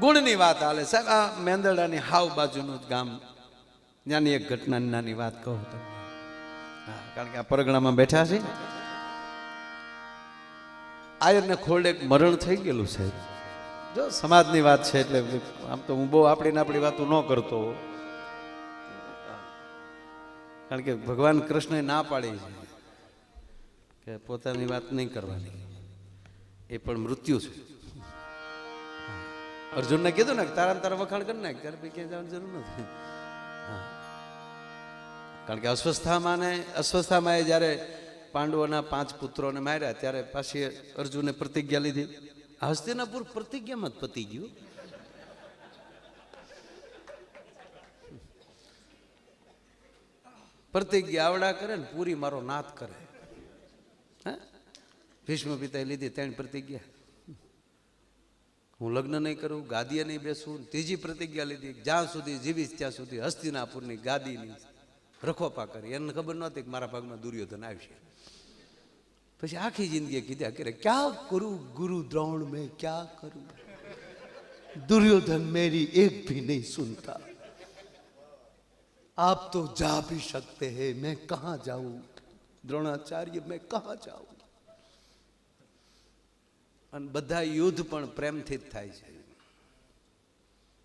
ગુણની વાત હાલે. સાહેબ, આ મેંદરડાની હાવ બાજુનું જ ગામ. ત્યાંની એક ઘટનાની નાની વાત કહું તો હા, કારણ કે આ પરગણામાં બેઠા છે. આયરને ખોરડે મરણ થઈ ગયેલું છે. જો સમાજની વાત છે એટલે આમ તો હું બહુ આપણી આપણી વાતો ન કરતો. કારણ કે ભગવાન કૃષ્ણએ ના પાડી છે કે પોતાની વાત નહીં કરવાની. એ પણ મૃત્યુ છે. અર્જુનને કીધું ને તારા તારા વખાણ કરી નાખ, ત્યારે પછી ક્યાંય જવાની જરૂર નથી. કારણ કે અસ્વસ્થામાં ને અસ્વસ્થામાં એ જ્યારે પાંડવોના પાંચ પુત્રોને માર્યા, ત્યારે પાછી અર્જુને પ્રતિજ્ઞા લીધી. હસ્તિનાપુર પ્રતિજ્ઞામાં જ પતી ગયું. પ્રતિજ્ઞા આવડા કરે ને, પૂરી મારો નાથ કરે. હે? ભીષ્મ પિતાએ લીધી ત્રણ પ્રતિજ્ઞા. હું લગ્ન નહીં કરું ગાદીએ નહીં બેસું ત્રીજી પ્રતિજ્ઞા લીધી જ્યાં સુધી જીવીશ ત્યાં સુધી હસ્તિનાપુરની ગાદીની રખોપા કરી એને ખબર નહોતી કે મારા ભાગમાં દુર્યોધન આવશે પછી આખી જિંદગી કીધા કરે ક્યાં કરું ગુરુ દ્રોણ મેં ક્યાં કરું दुर्योधन मेरी एक भी नहीं सुनता आप तो जा भी सकते हैं मैं कहाँ जाऊं દ્રોણાચાર્ય મેં કહા જાઉં અને બધા યુદ્ધ પણ પ્રેમથી જ થાય છે.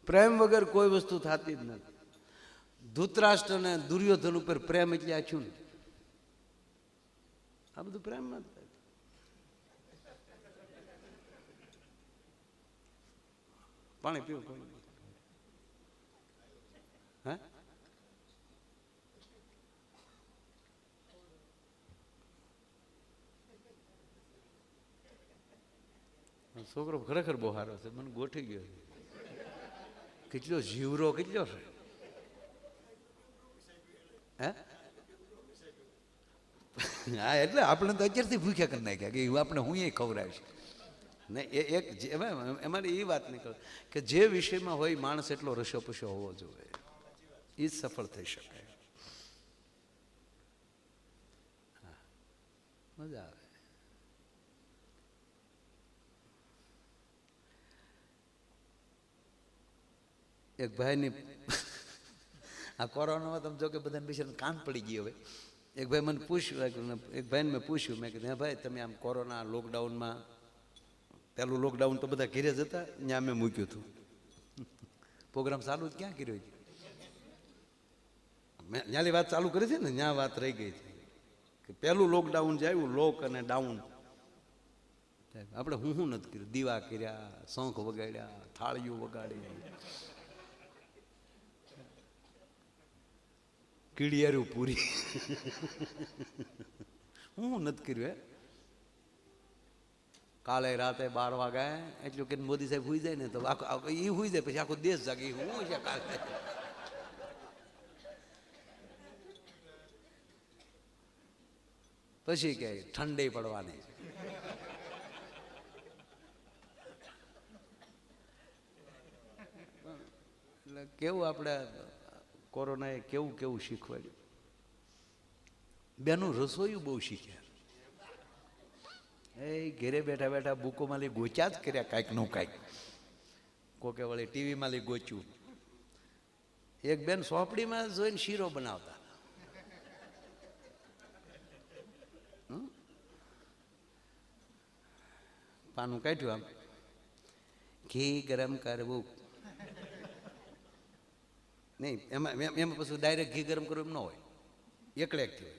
પ્રેમ વગર કોઈ વસ્તુ થતી જ નથી. ધૂતરાષ્ટ્ર અને દુર્યોધન ઉપર પ્રેમ એટલે આછું આ બધું પ્રેમમાં જ પાણી પીવું પાણી છોકરો ખરેખર બહુ સારો છે. મને ગોઠી ગયો કેટલો જીવરો, કેટલો છે હે? હા, એટલે આપણે તો અત્યારથી ભૂખ્યા કરી નાખ્યા કે આપણે હું એ ખવડાવીશ. ને એ એક એમાં એ વાત નહીં કરું. કે જે વિષયમાં હોય માણસ એટલો રસ્યો પુસ્યો હોવો જોઈએ. એ જ સફળ થઈ શકે. મજા આવે. એક ભાઈની આ કોરોનામાં તમે જો કે બધાને બિચારાને કાન પડી ગયો હવે. એક ભાઈ મને પૂછ્યું, એક ભાઈને મેં પૂછ્યું, મેં કીધું, હા ભાઈ, તમે આમ કોરોના લોકડાઉનમાં પહેલું લોકડાઉન તો બધા ઘેરે જતા ત્યાં મેં મૂક્યું હતું. પ્રોગ્રામ ચાલુ જ ક્યાં કર્યો? મેં ત્યાંની વાત ચાલુ કરી છે ને ત્યાં વાત રહી ગઈ છે. કે પહેલું લોકડાઉન જે આવ્યું, લોક અને ડાઉન. આપણે હું શું નથી કર્યું? દીવા કર્યા, શંખ વગાડ્યા, થાળીઓ વગાડી. કીડિયારું પૂરી. હું નથી કર્યું કાલે રાતે બાર વાગ્યા એટલું કે મોદી સાહેબ હુઈ જાય ને તો આખો એ હુઈ જાય, પછી આખો દેશ જાગે. હું છે કાલે. પછી કે ઠંડી પડવાની. એટલે કેવું આપણે કોરોનાએ કેવું કેવું શીખવાડ્યું? બેનું રસોયું બહુ શીખ્યા. એ ઘેરે બેઠા બેઠા બુકો માલી ગોચ્યા જ કર્યા કાંઈકનું કાંઈક. કોકે વળી ટીવી માલી ગોચ્યું. એક બેન સોપડીમાં જોઈને શીરો બનાવતા? પાનું કાઢ્યું આમ. ઘી ગરમ કરવું. નહીં, એમાં એમ- એમાં પછી ડાયરેક્ટ ઘી ગરમ કરવું એમ ન હોય. એકલે એકથી હોય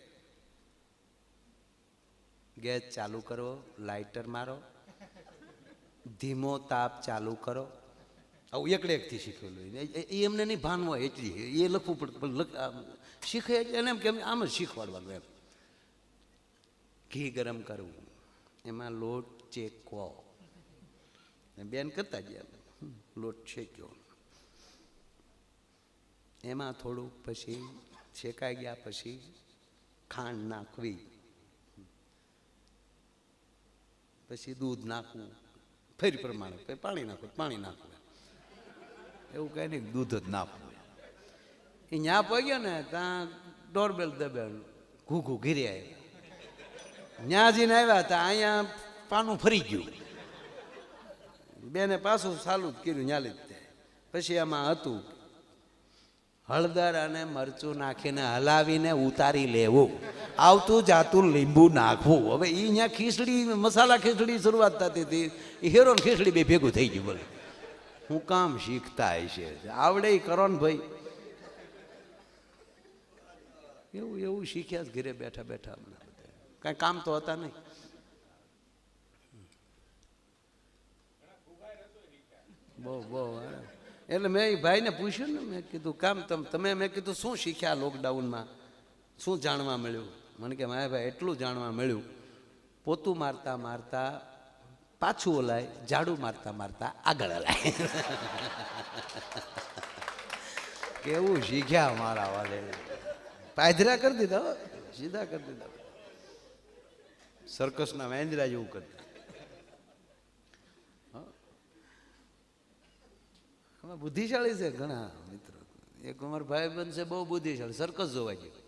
ગેસ ચાલુ કરો લાઇટર મારો. ધીમો તાપ ચાલુ કરો. આવું એકડે એકથી શીખેલું. એ એમને નહીં ભાન હોય, એટલી. એ લખવું પડે પણ શીખે એને એમ કેમ આમ જ શીખવાડવાનું એમ. ઘી ગરમ કરવું. એમાં લોટ ચેકવો બેન કરતા જ લોટ શેક્યો. એમાં થોડુંક પછી શેકાઈ ગયા પછી ખાંડ નાખવી. પછી દૂધ નાખવું. ફરી પ્રમાણે પાણી નાખવું પાણી નાખવું. એવું કહે નહીં દૂધ જ નાખવું. એ ન્યા પગ્યો ને ત્યાં ડોરબેલ દબેલ ઘૂઘું ઘીરે આવ્યા. ન્યા જઈને આવ્યા ત્યાં અહીંયા પાનું ફરી ગયું. બેને પાછું ચાલુ જ કર્યું ન્યાલી જ પછી એમાં હતું હળદર અને મરચું નાખીને હલાવીને ઉતારી લેવું. આવતું જાતું લીંબુ નાખવું. હવે એ અહીંયા ખીચડી, મસાલા ખીચડી શરૂઆત થતી હતી. એ હેરો ખીચડી બે ભેગું થઈ ગયું બોલે. હું કામ શીખતા હશે. આવડે કરો ને ભાઈ. એવું એવું શીખ્યા ઘરે બેઠા બેઠા અમને કાંઈ કામ તો હતા નહીં. બહુ બહુ. એટલે મેં એ ભાઈને પૂછ્યું ને, મેં કીધું, કામ તમ તમે મેં કીધું, શું શીખ્યા લોકડાઉનમાં? શું જાણવા મળ્યું? મને કે મારા ભાઈ, એટલું જાણવા મળ્યું. પોતું મારતા મારતા પાછું ઓલાય, ઝાડુ મારતા મારતા આગળ અલાય કેવું શીખ્યા મારા વાલે પાયધરા કરી દીધા સીધા કરી દીધા. સર્કસના વેંદરા જેવું કરી અમે બુદ્ધિશાળી છે ઘણા મિત્રો. એક અમારો ભાઈ બંધ છે, બહુ બુદ્ધિશાળી સર્કસ જોવા ગયો.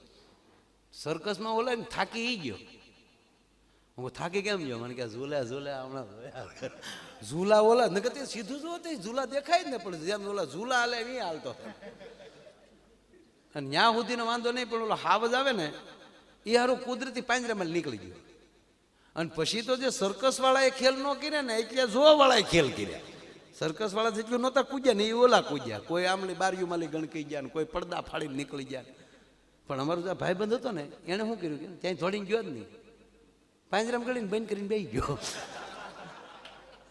સર્કસમાં ઓલા ને થાકી ગયો. હું થાકી કેમ ગયો? મને કે ઝૂલા ઝૂલા, હમણાં ઝૂલા, ઓલા? નકર તે સીધું જુઓ તે ઝૂલા દેખાય જ ને પણ જેમ ઓલા ઝૂલા હાલે નહીં હાલતો. અને ન્યા સુધીનો વાંધો નહીં, પણ ઓલો હાવજ આવે ને એ હારું કુદરતી પાંજરામાં નીકળી ગયો. અને પછી તો જે સર્કસ વાળાએ ખેલ ન કર્યા ને, એટલે જોવા વાળાએ ખેલ કર્યા. સર્કસ વાળા જેટલું નહોતા કૂદ્યા ને એ ઓલા કૂદ્યા. કોઈ આમલી બારીઓમાં ગણકી ગયા ને કોઈ પડદા ફાડીને નીકળી ગયા. પણ અમારો જે ભાઈબંધ હતો ને, એણે શું કર્યું કે ત્યાં થોડીને ગયો જ નહીં. પાંજરામ ગળીને બંધ કરીને બેસી ગયો.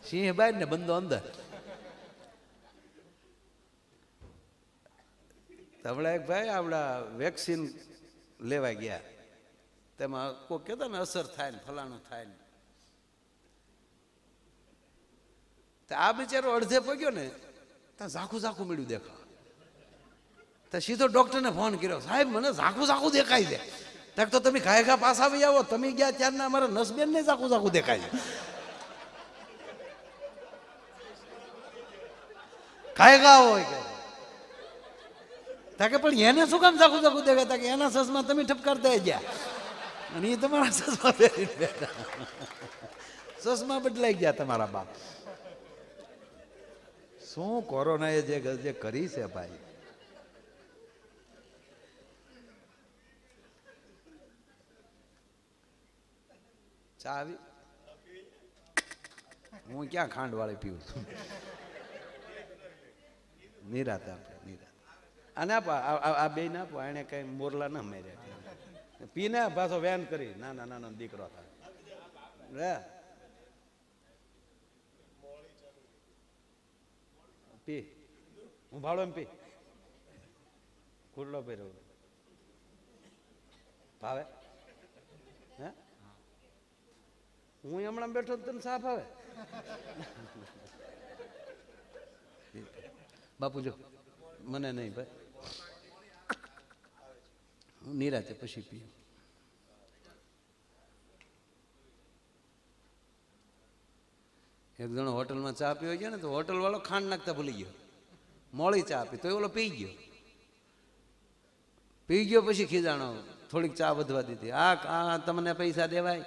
સિંહ બહાર ને બંધો અંદર. હમણાં એક ભાઈ આપણા વેક્સિન લેવા ગયા. તેમાં કોઈ કહેતા ને અસર થાય ને ફલાણું થાય ને. તો આ બિચારો અડધે પગ્યો ને, ત્યાં ઝાખું ઝાખું મળ્યું દેખા તો સીધો ડૉક્ટરને ફોન કર્યો, સાહેબ, મને ઝાખું ઝાખું દેખાય છે. ત્યાં તો તમે ઘાય ઘા પાસ આવી આવો, તમે ગયા ત્યારના અમારા નસબેનને ઝાખું ઝાખું દેખાય છે. ઘાય ઘા હોય કે? તાકે પણ એને શું કામ ઝાખું ઝાખું દેખાય? તાકે એના સસમાં તમે ઠપકારતા ગયા. અને એ તમારા સસમાં સસમાં બદલાઈ ગયા તમારા બાપ. શું કોરોનાએ જે જે કરી છે ભાઈ? ચા આવી? હું ક્યાં ખાંડ વાળી પીવું છું? નિરાત આપણે, નિરાત. આપો આ- બે ના આપો એને કઈ મોરલા ના મેર્યા. પીને પાછો વેન કરી. નાના નાનો દીકરો થાય. પી. હું ભાડો એમ પી. ખુલ્લો પહેર્યો ભાવે? હે? હું હમણાં બેઠો તને સાફ આવે. બાપુ જો, મને નહીં ભાઈ. નિરાતે પછી પીવું એક જણો હોટલમાં ચા પીવા ગયો ને તો હોટલ વાળો ખાંડ નાખતા ભૂલી ગયો. મોળી ચા આપી, તો એ ઓલો પી ગયો. પી ગયો પછી ખીજાણો થોડીક ચા વધવા દીધી. આ આ તમને પૈસા દેવાય?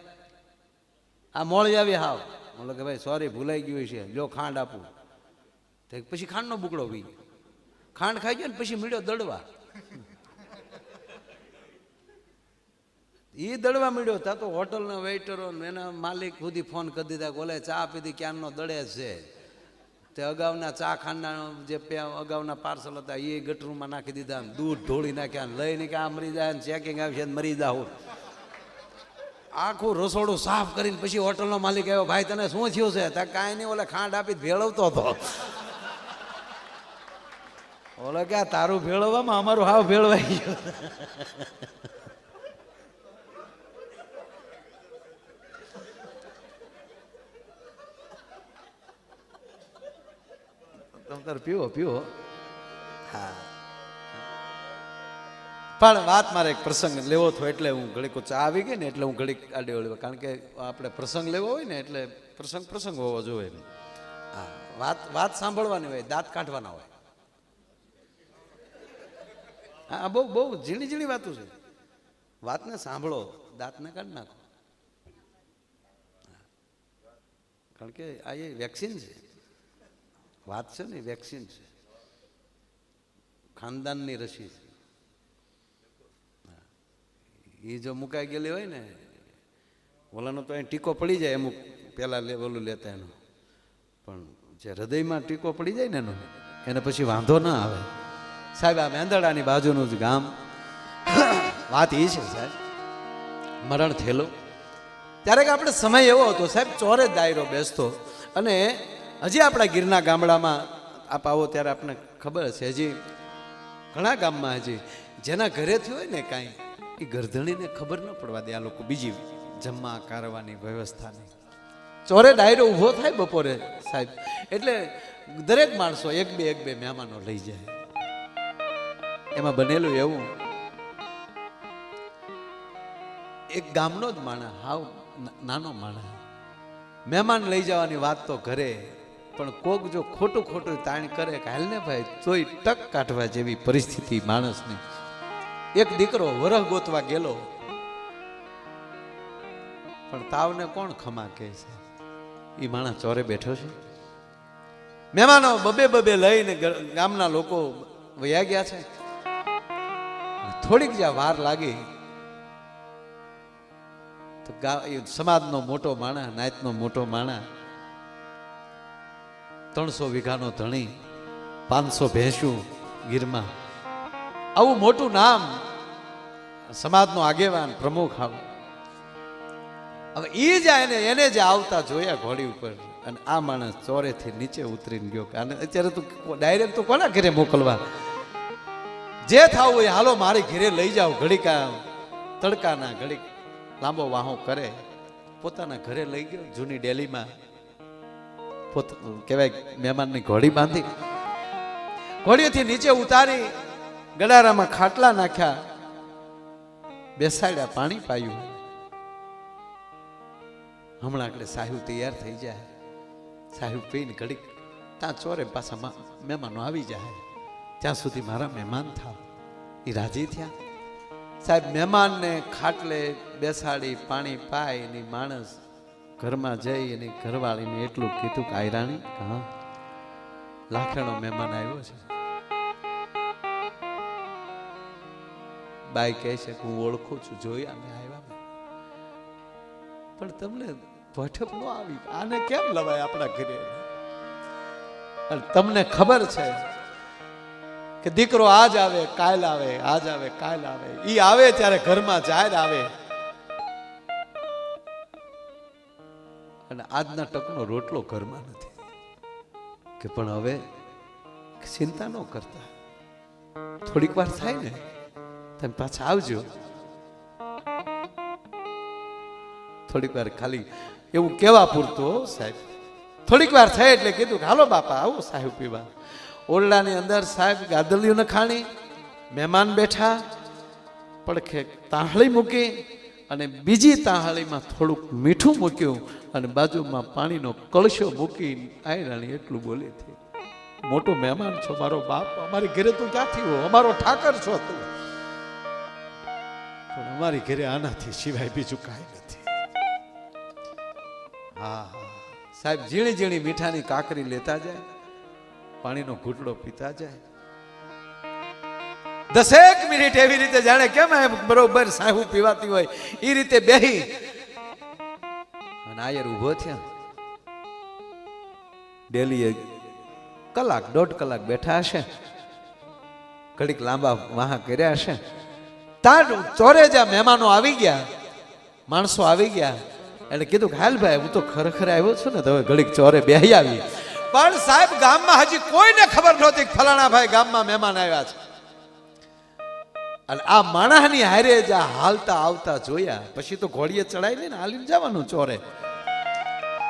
આ મોળી આવી હાવ. બોલો કે ભાઈ સોરી ભૂલાઈ ગયું છે. જો ખાંડ આપું. તો પછી ખાંડનો બુકડો પી ખાંડ ખાઈ ગયો ને પછી મીડ્યો દડવા. એ દડવા મળ્યો તા તો હોટલના વેઇટરો એના માલિક સુધી ફોન કરી દીધા બોલે ચા પીધી ક્યારનો દડે છે? તે અગાઉના ચા ખાંડના જે અગાઉના પાર્સલ હતા એ ગટરૂમાં નાખી દીધા દૂધ ઢોળી નાખ્યા લઈને કે આ મરી જાય ચેકિંગ આવશે મરી જાવ આખું રસોડું સાફ કરીને પછી હોટલનો માલિક આવ્યો, ભાઈ, તને શું થયું છે? ત્યાં કાંઈ નહીં, ઓલે ખાંડ આપી ભેળવતો હતો. ઓલો કે તારું ભેળવવામાં અમારું હાવ ભેળવાઈ ગયું. તારે પીવો પીવો. હા. પણ વાત મારે એક પ્રસંગ લેવો થયો એટલે હું ઘડીક ચા આવી ગઈ ને એટલે હું ઘડીક આડે ઓળી કારણ કે આપણે પ્રસંગ લેવો હોય ને એટલે પ્રસંગ પ્રસંગ હોવો જોઈએ હા, વાત વાત સાંભળવાની હોય, દાંત કાઢવાના હોય. હા બહુ બહુ ઝીણી ઝીણી વાતો છે. વાતને સાંભળો, દાંતને કાઢી નાખો. કારણ કે આ એ વેક્સિન છે. વાત છે ને વેક્સિન છે. ખાનદાનની રસી છે. એ જો મુકાઈ ગયેલી હોય ને ઓલાનો તો અહીં ટીકો પડી જાય અમુક પહેલાં લે, ઓલું લેતા એનો. પણ જે હૃદયમાં ટીકો પડી જાય ને એનો, એને પછી વાંધો ના આવે. સાહેબ, આ મેંદડાની બાજુનું જ ગામ. વાત એ છે સાહેબ, મરણ થયેલો. ત્યારે આપણે સમય એવો હતો સાહેબ, ચોરે દાયરો બેસતો અને હજી આપણા ગીરના ગામડામાં આપ આવો ત્યારે આપણને ખબર છે હજી ઘણા ગામમાં હજી જેના ઘરેથી હોય ને કાંઈ, એ ગરધણીને ખબર ન પડવા દે આ લોકો. બીજી જમવા, કારવાની વ્યવસ્થાની. ચોરે ડાયરો ઊભો થાય બપોરે સાહેબ. એટલે દરેક માણસો એક બે એક બે મહેમાનો લઈ જાય. એમાં બનેલું એવું એક ગામનો જ માણસ, હાવ નાનો માણસ. મહેમાન લઈ જવાની વાત તો ઘરે પણ કોક જો ખોટું ખોટું તાણ કરે કે હાલ ને ભાઈ, તોય ટક કાઢવા જેવી પરિસ્થિતિ માણસની એક દીકરો વરહ ગોતવા ગયેલો પણ તાવને કોણ ખમા કહે છે? એ માણસ ચોરે બેઠો છે. મહેમાનો બબે બબે લઈને ગામના લોકો વયા ગયા છે. થોડીક જ્યાં વાર લાગી. તો સમાજનો મોટો માણા, નાયતનો મોટો માણા ત્રણસો વીઘાનો ધણી, પાંચસો ભેંસું ગીરમાં. આવું મોટું નામ સમાજનો આગેવાન, પ્રમુખ આવ. હવે એ જાય ને એને જે આવતા જોયા ઘોડી ઉપર. અને આ માણસ ચોરેથી નીચે ઉતરીને ગયો. અને અત્યારે તું ડાયરેક્ટ તો કોના ઘરે મોકલવા? જે થવું હોય હાલો મારી ઘરે લઈ જાઓ. ઘડીકા તડકાના, ઘડીક લાંબો વાહો કરે. પોતાના ઘરે લઈ ગયો, જૂની ડેલીમાં. પોત, કહેવાય, મહેમાનની ઘોડી બાંધી. ઘોડીથી નીચે ઉતારી ગડારામાં ખાટલા નાખ્યા. બેસાડ્યા, પાણી પાયું. હમણાં આગળ સાહેબ તૈયાર થઈ જાય. સાહેબ પીને ઘડીક ત્યાં ચોરે પાછા મહેમાનો આવી જાય. ત્યાં સુધી મારા મહેમાન થા. એ રાજી થયા. સાહેબ, મહેમાનને ખાટલે બેસાડી પાણી પાય એની માણસ ઘરમાં જઈ એની ઘરવાળીને એટલું કીધું કે આયરાણી હા, લાખેણો મહેમાન આવ્યો છે. બાઈ કહે છે કે, હું ઓળખું છું જોયા મેં આવ્યા પણ તમને ભઠપ ન આવી, આને કેમ લવાય આપણા ઘરે? અને તમને ખબર છે કે દીકરો આજ આવે, કાલ આવે, આજ આવે, કાલ આવે. ઈ આવે ત્યારે ઘરમાં, જાહેર આવે. અને આજના ટકનો રોટલો ઘરમાં નથી. કે પણ હવે ચિંતા ન કરતા. થોડીક વાર થાય ને, તમે પાછા આવજો. થોડીક વાર ખાલી એવું કેવા પૂરતું સાહેબ. થોડીક વાર થાય એટલે કીધું હાલો બાપા, આવો સાહેબ પીવા. ઓરડાની અંદર સાહેબ ગાદલીઓને ખાણી, મહેમાન બેઠા, પડખે તાહળી મૂકી અને બીજી તાહાળીમાં થોડુંક મીઠું મૂક્યું અને બાજુમાં પાણીનો કળશો મૂકી આયરાણી એટલું બોલી હતી, મોટો મહેમાન છો મારો બાપ, અમારી ઘરે તું ક્યાંથી હો? અમારો ઠાકર છો તું. પણ અમારી ઘરે આનાથી સિવાય બીજું કાંઈ નથી. હા હા. સાહેબ, ઝીણી ઝીણી મીઠાની કાકરી લેતા જાય, પાણીનો ઘૂંટડો પીતા જાય દસેક મિનિટ એવી રીતે જાણે કેમ બરોબર સાહુ પીવાતી હોય એ રીતે બેહી. અને આયર ઊભો થયા. ડેલી કલાક, દોઢ કલાક બેઠા હશે. ઘડીક લાંબા વાહા કર્યા હશે. તાર ચોરે જ્યાં મહેમાનો આવી ગયા. માણસો આવી ગયા. એટલે કીધું કે, હાલ ભાઈ, હું તો ખરેખર આવ્યો છું ને, તો ઘડીક ચોરે બેહી આવી પણ સાહેબ, ગામમાં હજી કોઈને ખબર નહોતી ફલાણા ભાઈ ગામમાં મહેમાન આવ્યા છે. અને આ માણસની હારે જ આ હાલતા આવતા જોયા. પછી તો ઘોડીએ ચડાવી લઈને હાલીને જવાનું ચોરે.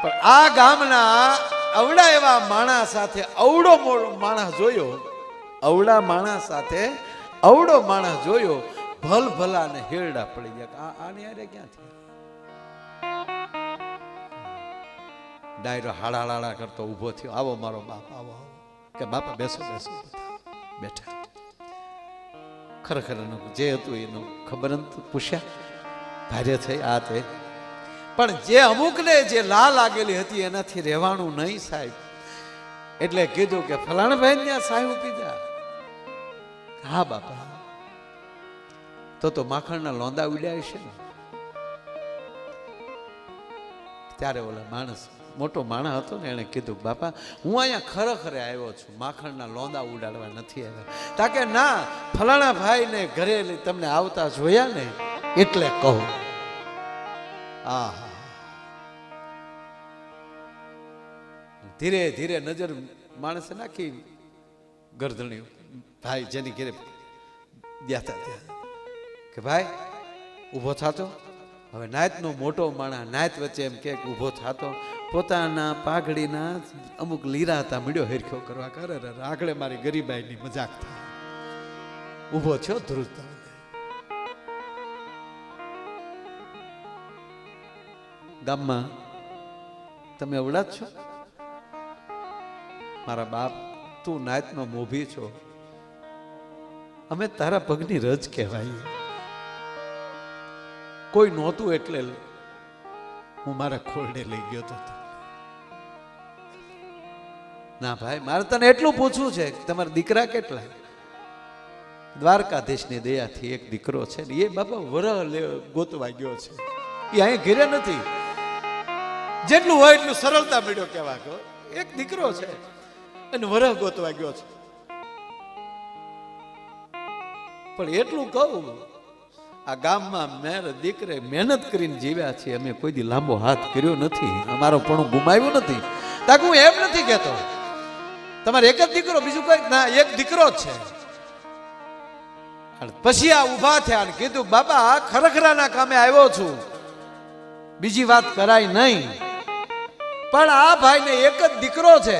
પણ આ ગામના અવડા એવા માણસ સાથે અવડો મોડો માણસ જોયો. અવડા માણસ સાથે અવડો માણસ જોયો. ભલ ભલા ને હેરડા પડી ગયા. આ આને હારે ક્યાંથી ડાયરો હાડા હાડા કરતો ઊભો થયો. આવો મારો બાપ આવો. કે બાપા, બેસો બેસો. બેઠા. ખરેખર એનું જે હતું એનું ખબર પૂછ્યા? ભારે થઈ આ તે. પણ જે અમુકને જે લા લાગેલી હતી એનાથી રહેવાનું નહીં સાહેબ. એટલે કીધું કે ફલાણભાઈ ત્યાં સાહેબ પીધા હા, બાપા. તો તો માખણના લોંદા ઉડ્યા છે ને. ત્યારે ઓલા માણસ મોટો માણસ હતો ને એણે કીધું, બાપા, હું અહીંયા ખરેખરે આવ્યો છું, માખણના લોંદા ઉડાડવા નથી આવ્યા. તાકે ના, ફલાણા ભાઈને ઘરે તમને આવતા જોયા ને એટલે કહો. આહા. ધીરે ધીરે નજર માણસે નાખી, ગરધણી ભાઈ જેની ઘેરે ગયા હતા ત્યાં કે ભાઈ, ઊભો થાતો? હવે નાયતનો મોટો માણસ નાયત વચ્ચે એમ કે ઊભો થતો, પોતાના પાઘડીના અમુક લીરા હતા મીડ્યો હેરખ્યો કરવા કરે આગળ મારી ગરીબાઈની મજાક થાય ઊભો થયો ધ્રુજતા ગામમાં તમે અવડા છો? મારા બાપ, તું નાયતમાં મોભી છો. અમે તારા પગની રજ કહેવાય કોઈ નહોતું એટલે હું મારા ખોરડે લઈ ગયો હતો ના ભાઈ, મારે તને એટલું પૂછવું છે તમારા દીકરા કેટલા? દ્વારકાધીશની દયાથી એક દીકરો છે ને, એ બાપા વરહ ગોતવા ગયો છે. એ અહીં ઘેરે નથી. જેટલું હોય એટલું સરળતા મળ્યો કહેવા ગયો એક દીકરો છે અને વરહ ગોતવા ગયો છે. પણ એટલું કહું આ ગામમાં મેર દીકરે મહેનત કરીને જીવ્યા છીએ. અમે કોઈ દી લાંબો હાથ કર્યો નથી. અમારો પણ ગુમાવ્યું નથી. તાકે હું એમ નથી કહેતો. તમારે એક જ દીકરો, બીજું કોઈ ના, એક દીકરો જ છે. પછી આ ઊભા થયા અને કીધું, બાબા ખરખરાના કામે આવ્યો છું. બીજી વાત કરાય નહીં. પણ આ ભાઈને એક જ દીકરો છે.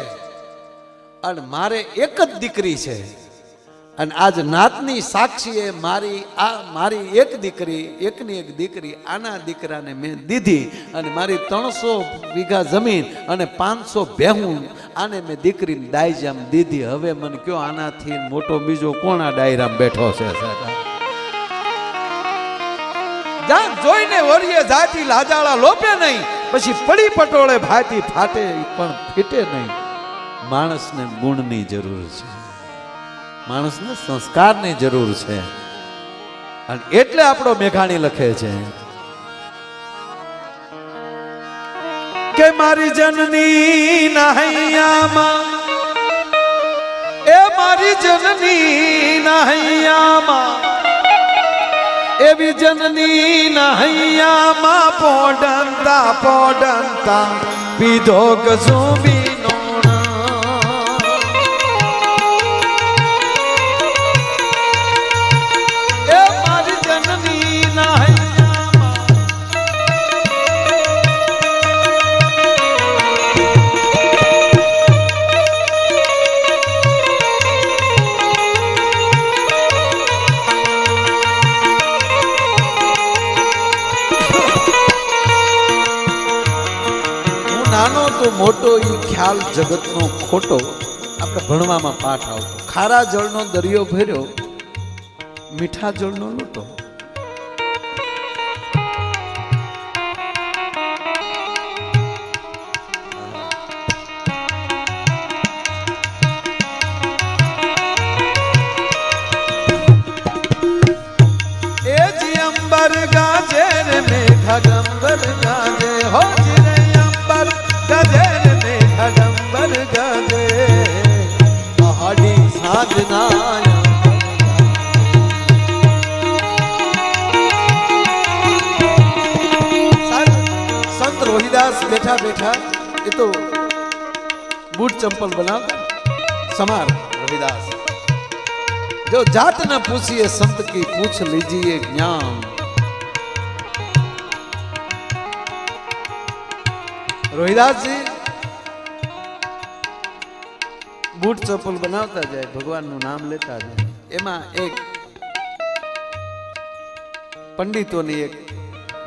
અને મારે એક જ દીકરી છે. અને આજ નાતની સાક્ષીએ મારી આ, મારી એક દીકરી, એકની એક દીકરી, આના દીકરાને મેં દીધી અને મારી ત્રણસો વીઘા જમીન અને પાંચસો ભેહું આને મેં દીકરીને ડાયજામ દીધી. હવે મને કયો આનાથી મોટો બીજો કોણ ડાયરામ બેઠો છે જાણ જોઈને વળીએ, જાતી લાજાળા લોપે નહીં. પછી પડી પટોળે ભાતી ફાટે પણ ફીટે નહીં. માણસને ગુણની જરૂર છે. માણસને સંસ્કારની જરૂર છે. અને એટલે આપણો મેઘાણી લખે છે. કે મારી જનની નહૈયામાં, એ મારી જનની નહૈયામાં, એવી જનની નહૈયામાં પોડંતા પોડંતા પીધો ગસુબી મોટો એ ખ્યાલ જગતનો ખોટો આપણે ભણવામાં પાઠ આવતો. ખારા જળનો દરિયો ભર્યો, મીઠા જળનો લૂંટો. चंपल बना समार, रविदास। जो जात न पूछिए, संत की पूछ लीजिए ज्ञान। रोहिदास जी, बूट चप्पल बनाता जाए भगवान नु नाम लेता जाए एमा एक पंडितों ने एक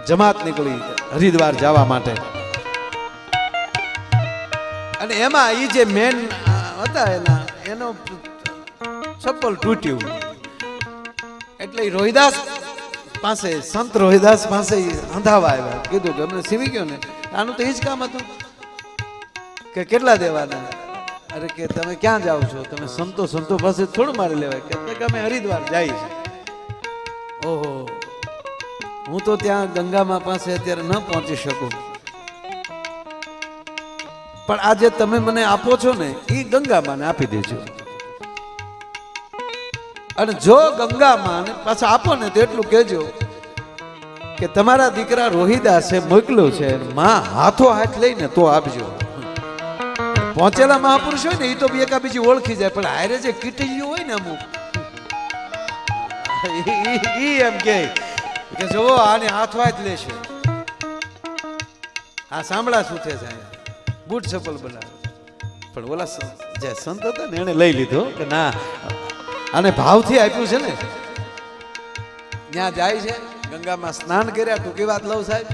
जमात निकली हरिद्वार जावा माटे અને એમાં એ જે મેન હતા એના, એનો ચપ્પલ તૂટ્યું. એટલે રોહિદાસ પાસે, સંત રોહિદાસ પાસે અંધાવા આવ્યા. કીધું કે અમને સીવી ગયો ને. આનું તો એ જ કામ હતું. કે કેટલા દેવાના? અરે કે તમે ક્યાં જાઓ છો? તમે સંતો સંતો પાસે થોડું મારે લેવાય. કે અમે હરિદ્વાર જાય છે. ઓહો. હું તો ત્યાં ગંગામાં પાસે અત્યારે ન પહોંચી શકું. પણ આજે તમે મને આપો છો ને, એ ગંગામાને આપી દેજો. અને જો ગંગામાને પાછા આપો ને તો એટલું કહેજો કે તમારા દીકરા રોહિદાસે મોકલ્યો છે માં હાથો હાથ લઈને તો આપજો. પહોંચેલા મહાપુરુષ હોય ને એ તો બી એકા બીજી ઓળખી જાય, પણ હારે જે કીટીયું હોય ને અમુક, ઈ એમ કે જુઓ આને હાથો હાથ લેશે. આ સાંભળા સૂથે જાય બૂટ ચપ્પલ બનાવ્યો પણ ઓલા જે સંત હતા ને એને લઈ લીધો. કે ના, આને ભાવથી આપ્યું છે ને. ત્યાં જાય છે, ગંગામાં સ્નાન કર્યા ટૂંકી વાત લઉં સાહેબ?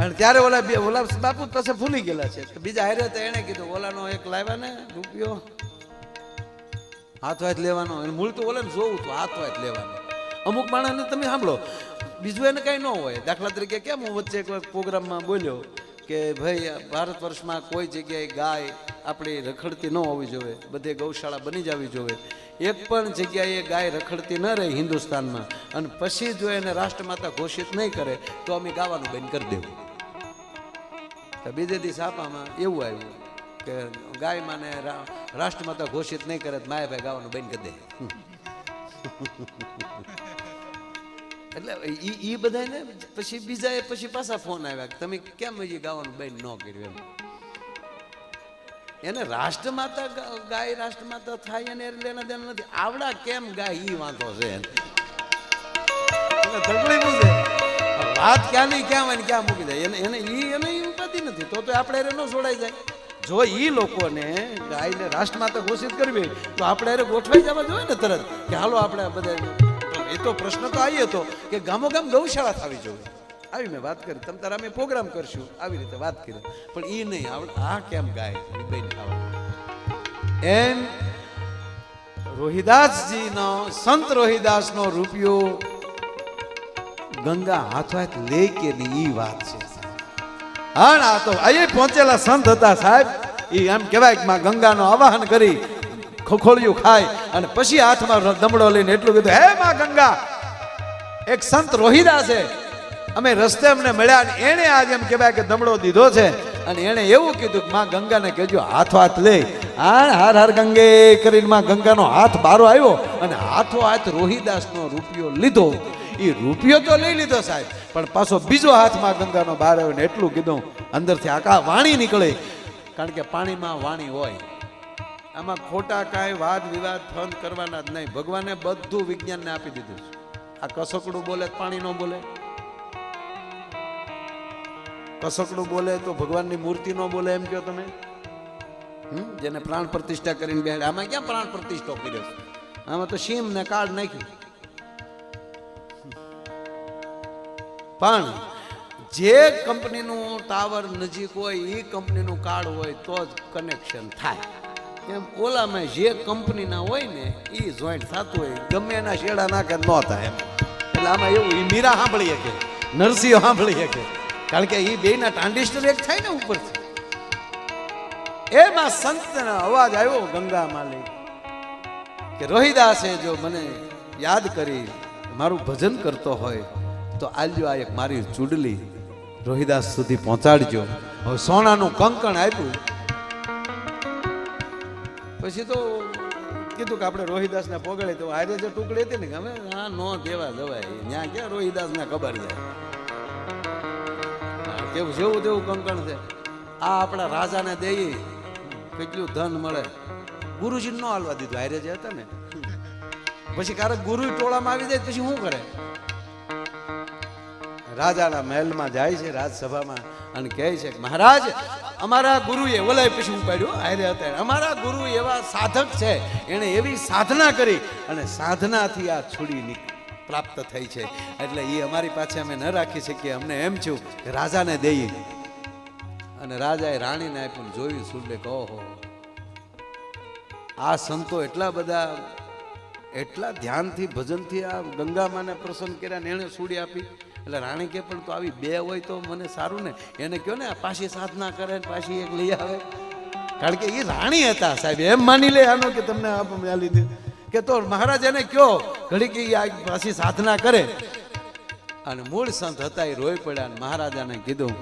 અને ત્યારે ઓલા બે, ઓલા બાપુ પાસે ભૂલી ગયેલા છે. બીજા હારે તો એણે કીધું, ઓલાનો એક લાવ્યા ને, રૂપિયો. હાથ હાથ લેવાનો. મૂળ તો ઓલાને જોવું તો હાથ હાથ લેવાનો. અમુક માણસને તમે સાંભળો, બીજું એને કાંઈ ન હોય. દાખલા તરીકે કેમ હું વચ્ચે એક પ્રોગ્રામમાં બોલ્યો કે ભાઈ ભારત વર્ષમાં કોઈ જગ્યાએ ગાય આપણી રખડતી ન હોવી જોઈએ. બધે ગૌશાળા બની જવી જોઈએ. એક પણ જગ્યાએ ગાય રખડતી ન રહે હિન્દુસ્તાનમાં. અને પછી જો એને રાષ્ટ્રમાતા ઘોષિત નહીં કરે, તો અમે ગાવાનું બંધ કરી દેવું. બીજે દિવસ આપામાં એવું આવ્યું કે ગાય માને રાષ્ટ્રમાતા ઘોષિત નહીં કરે તો માયા ભાઈ ગાવાનું બંધ કરી દે. એટલે ઈ ઈ બધાને પછી બીજા પછી પાછા ફોન આવ્યા કે તમે કેમ હજી ગાવાનું બેન ન કર્યું એમ. એને રાષ્ટ્રમાતા ગાય રાષ્ટ્રમાતા થાય એને લેના દેના નથી. આવડા કેમ ગાય ઈ વાંધો છે એટલે તકલીફ છે. વાત ક્યાં નહીં ક્યાં હોય ને ક્યાં મૂકી જાય એને એને ઈ એને ઉપાધિ નથી. તો તો આપણે એને ન છોડાઈ જાય. જો ઈ લોકોને ગાયને રાષ્ટ્રમાતા ઘોષિત કરવી તો આપણે એને ગોઠવાઈ જવા જોઈએ ને તરત કે હાલો આપણે બધા એ તો પ્રશ્ન તો આવી હતો કે ગામો ગૌશાળા થવી જોઈએ. આવી મેં વાત કરી. તમ તારા અમે પ્રોગ્રામ કરશું. આવી રીતે વાત કરી. પણ એ નહીં. આવડે આ કેમ ગાય? બેન ખાવા. એમ રોહિદાસજીનો, સંત રોહિદાસનો રૂપિયો ગંગા હાથો હાથ લે કે નહીં એ વાત છે હા આ તો અહીં પહોંચેલા સંત હતા, સાહેબ. એ એમ કહેવાય કે માં ગંગાનો આવાહન કરી ખોખોળિયું ખાય અને પછી હાથમાં દમડો લઈને એટલું કીધું, હે માં ગંગા, એક સંત રોહિદા છે. અમે રસ્તે અમને મળ્યા અને એણે આજે એમ કહેવાય કે દમડો દીધો છે. અને એણે એવું કીધું કે માં ગંગાને કહેજો, હાથો હાથ લે. હા હાર હાર ગંગે કરીને માં ગંગાનો હાથ બારો આવ્યો અને હાથો હાથ રોહિદાસનો રૂપિયો લીધો. એ રૂપિયો તો લઈ લીધો સાહેબ, પણ પાછો બીજો હાથમાં ગંગાનો બહાર આવ્યો ને એટલું કીધું, અંદરથી આકા વાણી નીકળે. કારણ કે પાણીમાં વાણી હોય. આમાં ખોટા કાંઈ વાદ વિવાદ ફંદ કરવાના જ નહીં. ભગવાને બધું વિજ્ઞાનને આપી દીધું છે. આ કસકડું બોલે પાણી ન બોલે. કસકડું બોલે તો ભગવાનની મૂર્તિ ન બોલે એમ કહો તમે? જેને પ્રાણ પ્રતિષ્ઠા કરીને બેહાડે આમાં ક્યાં પ્રાણ પ્રતિષ્ઠા કર્યો છે? આમાં તો સીમ ને કાર્ડ નાખ્યું. પણ જે કંપનીનું ટાવર નજીક હોય એ કંપનીનું કાર્ડ હોય, તો જ કનેક્શન થાય. એમ ઓલામાં જે કંપનીના હોય ને એ જોઈન્ટ થતું હોય. ગમે એના શેડા નાખે ન થાય એમ. એટલે આમાં એવું એ મીરા સાંભળી શકે, નરસિંહ સાંભળી શકે. કારણ કે એ બેના ટ્રાન્ઝિસ્ટર એક થાય ને ઉપરથી. એમાં સંતનો અવાજ આવ્યો ગંગા માલિક, કે રોહિદાસે જો મને યાદ કરી, મારું ભજન કરતો હોય, તો આલ્યો આ એક મારી ચૂડલી રોહિદાસ સુધી પહોંચાડજો. હવે સોનાનું કંકણ આપ્યું પછી તો કીધું કે આપણે રોહિદાસને પોગળે તો આજે જે ટુકડી હતી ને કે હા, નો દેવા જવાય. ત્યાં ક્યાં રોહિદાસને ખબર જાય કેવું, જેવું તેવું કંકણ છે. આ આપણા રાજાને દઈએ કેટલું ધન મળે. ગુરુજી નો હાલવા દીધું, હારે જે હતા ને. પછી ક્યારેક ગુરુ ટોળામાં આવી જાય, પછી શું કરે? રાજાના મહેલમાં જાય છે, રાજસભામાં, અને કહે છે મહારાજ અમારા ગુરુએ ઓલાય પછી પાડ્યું, આયરે હતા અમારા ગુરુ એવા સાધક છે, એણે એવી સાધના કરી અને સાધનાથી આ છોડી પ્રાપ્ત થઈ છે. એટલે એ અમારી પાસે અમે ન રાખી શકીએ, અમને એમ છું કે રાજાને દઈએ. અને રાજાએ રાણીને આપ્યું જોયું સૂર્ય કહો આ સંતો એટલા બધા, એટલા ધ્યાનથી, ભજનથી આ ગંગામાને પ્રસન્ન કર્યા ને એણે છોડી આપી. એટલે રાણી કે પણ તો આવી બે હોય તો મને સારું ને. એને કહો ને પાછી સાધના કરે પાછી એક લઈ આવે. કારણ કે એ રાણી હતા સાહેબ, એમ માની લે આનો કે તમને આપ આ લીધે. કે તો મહારાજાને કયો ઘડી કે આ પાછી સાધના કરે. અને મૂળ સંત હતા એ રોઈ પડ્યા મહારાજાને કીધું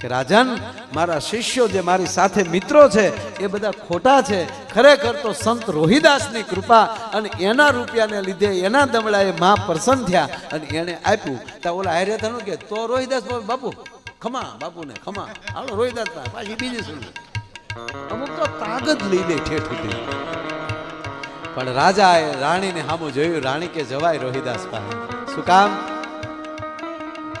કે રાજન મારા શિષ્યો જે મારી સાથે મિત્રો છે એ બધા ખોટા છે. ખરેખર તો સંત રોહિદાસની કૃપા અને એના રૂપિયાને લીધે એના દમડાએ મા પ્રસન્ન થયા અને એને આપ્યું. તો ઓલા હારે થયું કે તો રોહિદાસ બાપુ, ખમા બાપુને ખમા. હાલો રોહિદાસ પાછી બીજી શું અમુક તો તાગત લઈ લે ઠેઠ પણ રાજાએ રાણીને સામું જોયું. રાણી કે જવાય રોહિદાસ પાસે. શું કામ?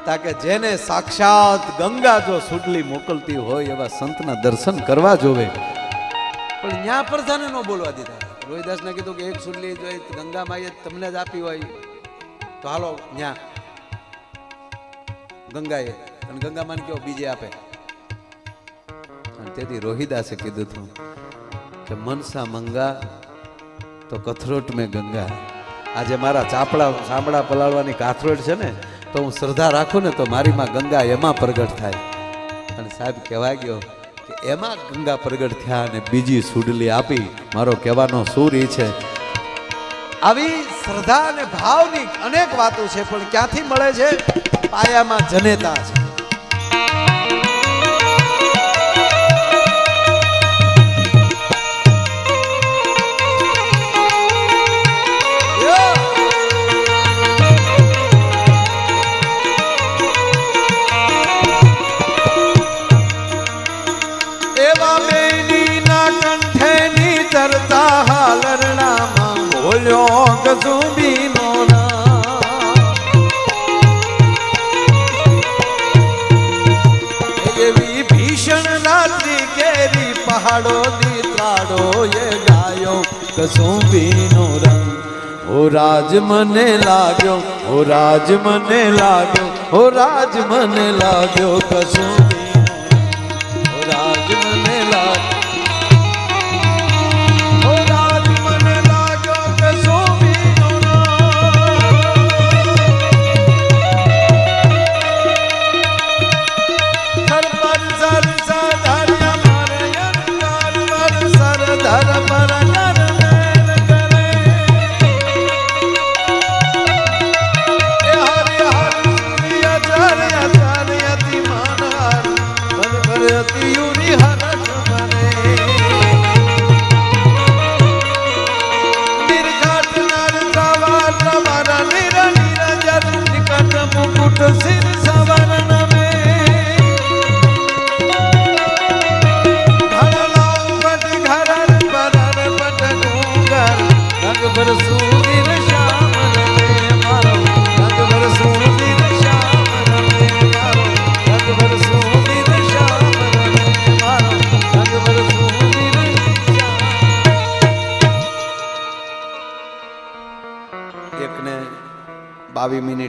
તાકે જેને સાક્ષાત ગંગા જો સુડલી મોકલતી હોય એવા સંતના દર્શન કરવા જોવે. પણ ન્યા પ્રધાને ન બોલવા દીધા. રોહિદાસને કીધું કે એક સુડલી જોઈ ગંગા માઈએ તમને જ આપી હોય, તો હાલો ન્યા. ગંગાએ, અને ગંગામાન કયો બીજે આપે. અને તેથી રોહિદાસે કીધું હતું કે મનસા મંગા તો કથરોટ મેં ગંગા. આજે મારા ચાપડા, ચામડા પલાળવાની કાથરોટ છે ને તો હું શ્રદ્ધા રાખું ને તો મારીમાં ગંગા એમાં પ્રગટ થાય. અને સાહેબ કહેવાય ગયો કે એમાં ગંગા પ્રગટ થયા અને બીજી સુડલી આપી. મારો કહેવાનો સૂર એ છે. આવી શ્રદ્ધા અને ભાવની અનેક વાતો છે, પણ ક્યાંથી મળે છે? પાયામાં જનેતા છે. બોલ્યો કસુંબીનો એવી ભીષણ રાત્રિ કેરી પહાડો ની ત્રાડો એ ગાયો કસુંબીનો રંગ ઓ રાજ મને લાગ્યો, ઓ રાજ મને લાગ્યો, ઓ રાજ મને લાગ્યો કસુંબીનો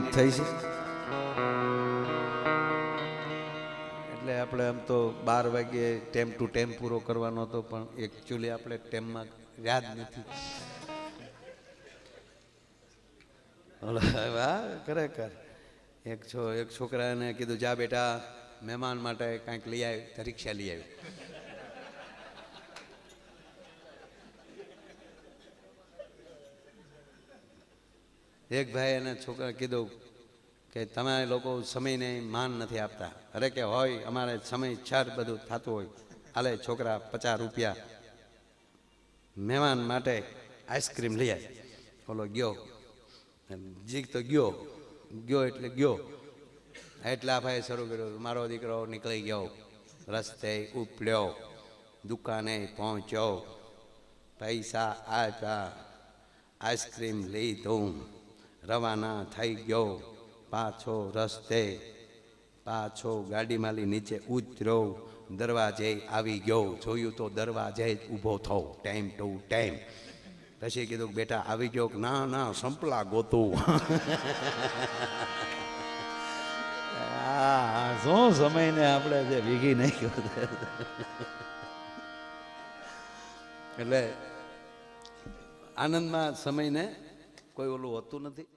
મિનિટ થઈ છે. એટલે આપણે આમ તો બાર વાગ્યે ટેમ ટુ ટેમ પૂરો કરવાનો હતો પણ એકચ્યુઅલી આપણે ટેમમાં યાદ નથી. ઓલા વાહ ખરેખર. એક છો એક છોકરાને કીધું જા બેટા મહેમાન માટે કાંઈક લઈ આવ્યું પરીક્ષા રિક્ષા લઈ આવી. એક ભાઈ એને છોકરા કીધું કે તમે લોકો સમયને માન નથી આપતા. અરે કે હોય, અમારે સમય છાટ બધું થતું હોય. હાલે છોકરા પચાસ રૂપિયા મહેમાન માટે આઈસ્ક્રીમ લઈ આવે ઓલો ગયો. જીક તો ગયો. ગયો એટલે ગયો. એટલા ભાઈ શરૂ કર્યું. મારો દીકરો નીકળી ગયો. રસ્તે ઉપડ્યો. દુકાને પહોંચ્યો. પૈસા આપ્યા. આઈસ્ક્રીમ લીધું રવાના થઈ ગયો. પાછો રસ્તે, પાછો ગાડીમાંથી નીચે ઉતર્યો. દરવાજે આવી ગયો. જોયું તો દરવાજે જ ઊભો થયો. ટાઈમ ટુ ટાઈમ પછી કીધું બેટા, આવી ગયો ના ના, સંપલા ગોતું. શું સમયને આપણે જે ભીગી નાખ્યો એટલે આનંદમાં સમયને કોઈ ઓલું હોતું નથી.